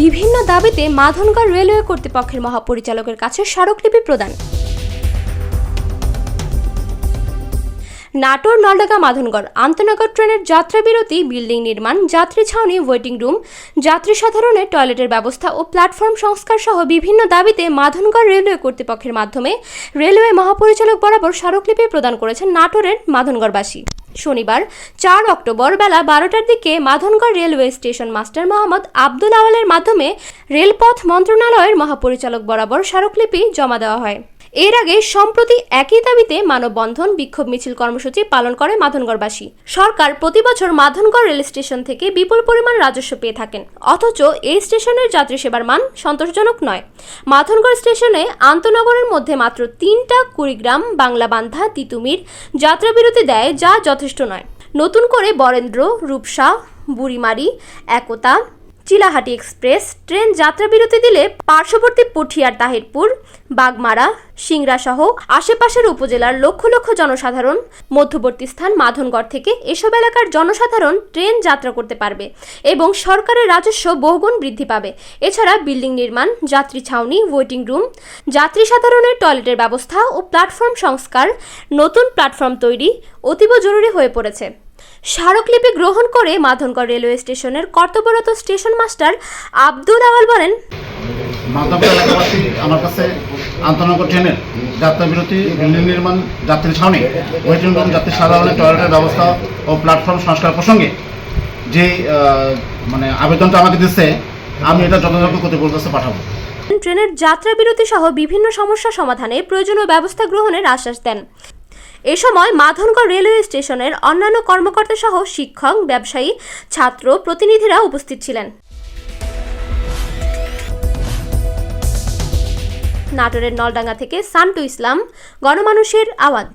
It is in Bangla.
বিভিন্ন দাবিতে মাধনগড় রেলওয়ে কর্তৃপক্ষের মহাপরিচালকের কাছে স্মারকলিপি প্রদান। নাটোর নলডাঙ্গা মাধনগড় আন্তনগর ট্রেনের যাত্রা বিরতি বিল্ডিং নির্মাণ, যাত্রী ছাউনি, ওয়েটিং রুম, যাত্রী সাধারণের টয়লেটের ব্যবস্থা ও প্ল্যাটফর্ম সংস্কার সহ বিভিন্ন দাবিতে মাধনগড় রেলওয়ে কর্তৃপক্ষের মাধ্যমে রেলওয়ে মহাপরিচালক বরাবর স্মারকলিপি প্রদান করেছেন নাটোরের মাধনগড়বাসী। শনিবার, চার অক্টোবর বেলা বারোটার দিকে Madhnagar railway station master Mohammad Abdul আওয়ালের মাধ্যমে রেলপথ মন্ত্রণালয়ের মহাপরিচালক বরাবর স্মারকলিপি জমা দেওয়া হয়। এর আগে সম্প্রতি একই দাবিতে মানববন্ধন বিক্ষোভ মিছিল কর্মসূচি পালন করে মাধনগড়বাসী। সরকার প্রতি বছর মাধনগড় রেল স্টেশন থেকে বিপুল পরিমাণ রাজস্ব পেয়ে থাকেন। অথচ এই স্টেশনের যাত্রী সেবার মান সন্তোষজনক নয়। মাধনগড় স্টেশনে আন্তনগরের মধ্যে মাত্র তিনটা কুড়িগ্রাম, বাংলাবান্ধা, তিতুমির যাত্রা বিরতি দেয় যা যথেষ্ট নয়। নতুন করে বরেন্দ্র, রূপসা, বুড়িমারি, একতা চিলাহাটি এক্সপ্রেস ট্রেন যাত্রা বিরতি দিলে পার্শ্ববর্তী পুঠিয়ার তাহিরপুর, বাগমারা সিংড়া সহ আশেপাশের উপজেলার লক্ষ লক্ষ জনসাধারণ, মধ্যবর্তী স্থান মাধনগড় থেকে এসব এলাকার জনসাধারণ ট্রেন যাত্রা করতে পারবে এবং সরকারের রাজস্ব বহুগুণ বৃদ্ধি পাবে। এছাড়া বিল্ডিং নির্মাণ, যাত্রী ছাউনি, ওয়েটিং রুম, যাত্রী সাধারণের টয়লেটের ব্যবস্থা ও প্ল্যাটফর্ম সংস্কার নতুন প্ল্যাটফর্ম তৈরি অতীব জরুরি হয়ে পড়েছে। স্মারকলিপি গ্রহণ করে মাধনগড় রেলওয়ে স্টেশনের কর্তব্যরত স্টেশন মাস্টার আব্দুল আওয়াল বলেন মাধবপুর এলাকাবাসী আমার কাছে আন্তনগর ট্রেনের যাত্রা বিরতি বিল্ডিং নির্মাণ যাত্রী ছাউনি ওয়েটিং রুম যাত্রী সাধারণের টয়লেটের ব্যবস্থা ও প্ল্যাটফর্ম সংস্কার প্রসঙ্গে যে মানে আবেদনটা আমাকে দিচ্ছে আমি এটা যথাযথ কর্তৃপক্ষের কাছে পাঠাবো। ট্রেনের যাত্রা বিরতি সহ বিভিন্ন সমস্যা সমাধানে প্রয়োজনীয় ব্যবস্থা গ্রহণের আশ্বাস দেন। এ সময় মাধনগড় রেলওয়ে স্টেশনের অন্যান্য কর্মকর্তা সহ শিক্ষক, ব্যবসায়ী, ছাত্র প্রতিনিধিরা উপস্থিত ছিলেন। নাটোরের নলডাঙ্গা থেকে সান্টু ইসলাম, গণমানুষের আওয়াজ।